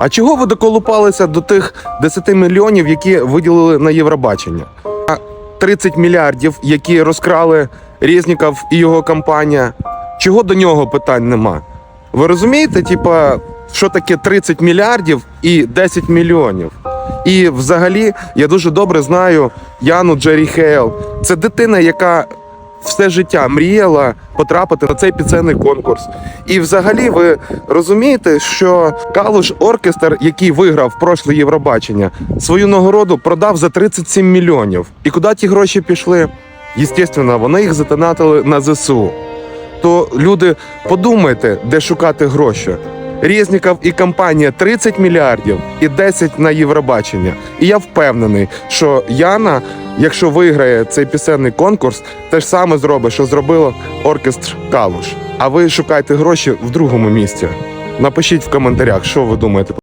А чого ви доколупалися до тих 10 мільйонів, які виділили на Євробачення? А 30 мільярдів, які розкрали Резніков і його компанія. Чого до нього питань нема? Ви розумієте, типа, що таке 30 мільярдів і 10 мільйонів? І взагалі я дуже добре знаю Яну Джері Хейл. Це дитина, яка все життя мріяла потрапити на цей піценний конкурс. І взагалі ви розумієте, що Калуш оркестр, який виграв прошле Євробачення, свою нагороду продав за 37 мільйонів. І куди ті гроші пішли? Єстественно, вони їх затонатили на ЗСУ. То люди, подумайте, де шукати гроші. Резніков і компанія 30 мільярдів і 10 на Євробачення. І я впевнений, що Яна, якщо виграє цей пісенний конкурс, те ж саме зробить, що зробило оркестр Калуш. А ви шукайте гроші в другому місці. Напишіть в коментарях, що ви думаєте.